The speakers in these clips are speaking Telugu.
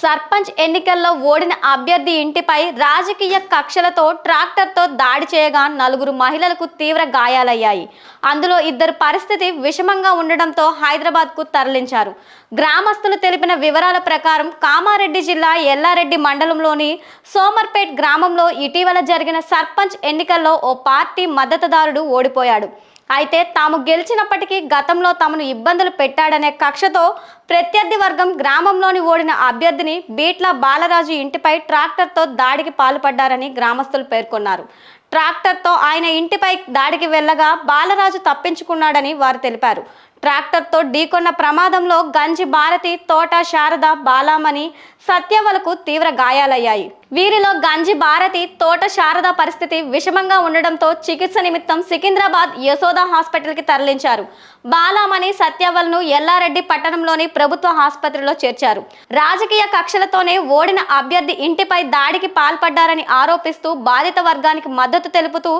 సర్పంచ్ ఎన్నికల్లో ఓడిన అభ్యర్థి ఇంటిపై రాజకీయ కక్షలతో ట్రాక్టర్తో దాడి చేయగా నలుగురు మహిళలకు తీవ్ర గాయాలయ్యాయి. అందులో ఇద్దరు పరిస్థితి విషమంగా ఉండడంతో హైదరాబాద్కు తరలించారు. గ్రామస్తులు తెలిపిన వివరాల ప్రకారం కామారెడ్డి జిల్లా ఎల్లారెడ్డి మండలంలోని సోమర్పేట్ గ్రామంలో ఇటీవల జరిగిన సర్పంచ్ ఎన్నికల్లో ఓ పార్టీ మద్దతుదారుడు ఓడిపోయాడు. అయితే తాము గెలిచినప్పటికీ గతంలో తమను ఇబ్బందులు పెట్టాడనే కక్షతో ప్రత్యర్థి వర్గం గ్రామంలోని ఓడిన అభ్యర్థిని బీట్ల బాలరాజు ఇంటిపై ట్రాక్టర్తో దాడికి పాల్పడ్డారని గ్రామస్తులు పేర్కొన్నారు. ట్రాక్టర్తో ఆయన ఇంటిపై దాడికి వెళ్ళగా బాలరాజు తప్పించుకున్నాడని వారు తెలిపారు. ట్రాక్టర్తో ఢీకొన్న ప్రమాదంలో గంజి భారతి తోట శారద బాలామణి సత్యవలకు తీవ్ర గాయాలయ్యాయి. వీరిలో గంజి భారతి తోట శారద పరిస్థితి విషమంగా ఉండడంతో చికిత్స నిమిత్తం సికింద్రాబాద్ యశోద హాస్పిటల్కి తరలించారు. బాలామణి సత్యవల్ను ఎల్లారెడ్డి పట్టణంలోని ప్రభుత్వ ఆసుపత్రిలో చేర్చారు. రాజకీయ కక్షలతోనే ఓడిన అభ్యర్థి ఇంటిపై దాడికి పాల్పడ్డారని ఆరోపిస్తూ బాధిత వర్గానికి మద్దతు తెలుపుతూ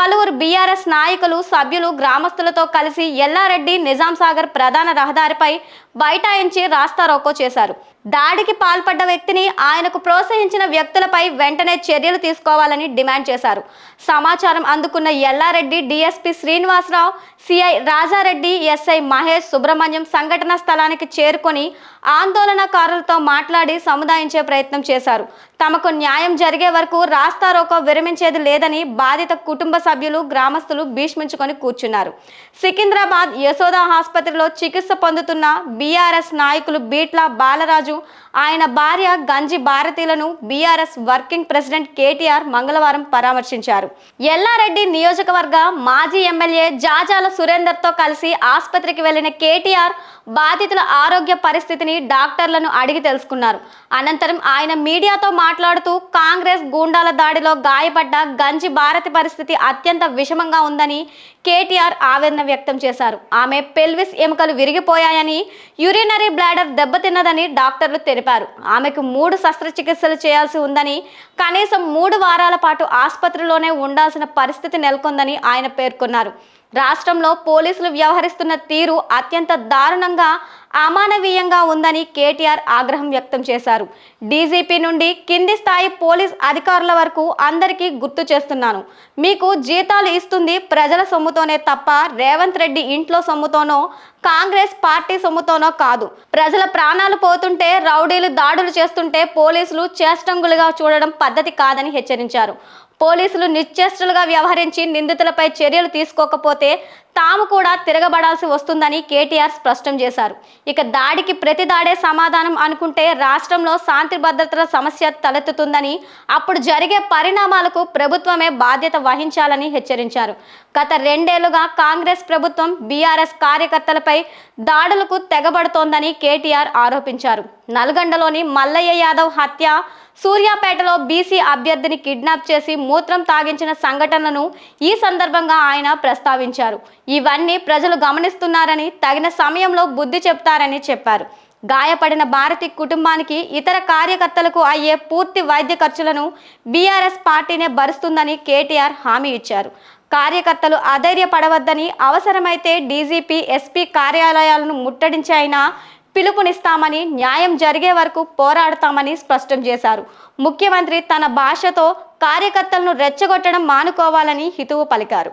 పలువురు బీఆర్ఎస్ నాయకులు సభ్యులు గ్రామస్తులతో కలిసి ఎల్లారెడ్డి నిజాంసాగర్ ప్రధాన రహదారిపై బైఠాయించి రాస్తారోకో చేశారు. దాడికి పాల్పడ్డ వ్యక్తిని ఆయనకు ప్రోత్సహించిన వ్యక్తులపై వెంటనే చర్యలు తీసుకోవాలని డిమాండ్ చేశారు. సమాచారం అందుకున్న Yellareddy DSP Srinivasarao CI Rajareddy SI Mahesh Subrahmanyam సంఘటన స్థలానికి చేరుకొని ఆందోళనకారులతో మాట్లాడి సముదాయించే ప్రయత్నం చేశారు. తమకు న్యాయం జరిగే వరకు రాస్తారోకో విరమించేది లేదని బాధిత కుటుంబ సభ్యులు గ్రామస్తులు భీష్మించుకొని కూర్చున్నారు. సికింద్రాబాద్ యశోద ఆసుపత్రిలో చికిత్స పొందుతున్న బీఆర్ఎస్ నాయకులు బీట్ల బాలరాజు episódio. ఆయన భార్య గంజి భారతీలను బీఆర్ఎస్ వర్కింగ్ ప్రెసిడెంట్ కేటీఆర్ మంగళవారం పరామర్శించారు. ఎల్లారెడ్డి నియోజకవర్గ మాజీ ఎమ్మెల్యే జాజాల సురేందర్తో కలిసి ఆసుపత్రికి వెళ్ళిన కేటీఆర్ బాధితుల ఆరోగ్య పరిస్థితిని డాక్టర్లను అడిగి తెలుసుకున్నారు. అనంతరం ఆయన మీడియాతో మాట్లాడుతూ కాంగ్రెస్ గూండాల దాడిలో గాయపడ్డ గంజి భారతి పరిస్థితి అత్యంత విషమంగా ఉందని కేటీఆర్ ఆవేదన వ్యక్తం చేశారు. ఆమె పెల్విస్ ఎముకలు విరిగిపోయాయని యూరినరీ బ్లాడర్ దెబ్బతిన్నదని డాక్టర్లు తెలిపారు. ఆమెకు మూడు శస్త్రచికిత్సలు చేయాల్సి ఉందని కనీసం మూడు వారాల పాటు ఆసుపత్రిలోనే ఉండాల్సిన పరిస్థితి నెలకొందని ఆయన పేర్కొన్నారు. రాష్ట్రంలో పోలీసులు వ్యవహరిస్తున్న తీరు అత్యంత దారుణంగా అమానవీయంగా ఉందని కేటీఆర్ ఆగ్రహం వ్యక్తం చేశారు. డీజీపీ నుండి కింది స్థాయి పోలీస్ అధికారుల వరకు అందరికీ గుర్తు చేస్తున్నాను. మీకు జీతాలు ఇస్తుంది ప్రజల సొమ్ముతోనే తప్ప రేవంత్ రెడ్డి ఇంట్లో సొమ్ముతోనో కాంగ్రెస్ పార్టీ సొమ్ముతోనో కాదు. ప్రజల ప్రాణాలు పోతుంటే రౌడీలు దాడులు చేస్తుంటే పోలీసులు చేష్టంగులుగా చూడడం పద్ధతి కాదని హెచ్చరించారు. పోలీసులు నిశ్చేష్టులుగా వ్యవహరించి నిందితులపై చర్యలు తీసుకోకపోతే తాము కూడా తిరగబడాల్సి వస్తుందని కేటీఆర్ స్పష్టం చేశారు. ఇక దాడికి ప్రతి దాడే సమాధానం అనుకుంటే రాష్ట్రంలో శాంతి భద్రతల సమస్య తలెత్తుతుందని అప్పుడు జరిగే పరిణామాలకు ప్రభుత్వమే బాధ్యత వహించాలని హెచ్చరించారు. గత రెండేళ్ళుగా కాంగ్రెస్ ప్రభుత్వం బీఆర్ఎస్ కార్యకర్తలపై దాడులకు తెగబడుతోందని కేటీఆర్ ఆరోపించారు. నల్గొండలోని మల్లయ్య యాదవ్ హత్య సూర్యాపేటలో బీసీ అభ్యర్థిని కిడ్నాప్ చేసి మూత్రం తాగించిన సంఘటనను ఈ సందర్భంగా ఆయన ప్రస్తావించారు. ఇవన్నీ ప్రజలు గమనిస్తున్నారని తగిన సమయంలో బుద్ధి చెప్తారని చెప్పారు. గాయపడిన భారతి కుటుంబానికి ఇతర కార్యకర్తలకు అయ్యే పూర్తి వైద్య ఖర్చులను బీఆర్ఎస్ పార్టీనే భరుస్తుందని కేటీఆర్ హామీ ఇచ్చారు. కార్యకర్తలు అధైర్యపడవద్దని అవసరమైతే డీజీపీ ఎస్పీ కార్యాలయాలను ముట్టడించి అయినా పిలుపునిస్తామని న్యాయం జరిగే వరకు పోరాడతామని స్పష్టం చేశారు. ముఖ్యమంత్రి తన భాషతో కార్యకర్తలను రెచ్చగొట్టడం మానుకోవాలని హితువు పలికారు.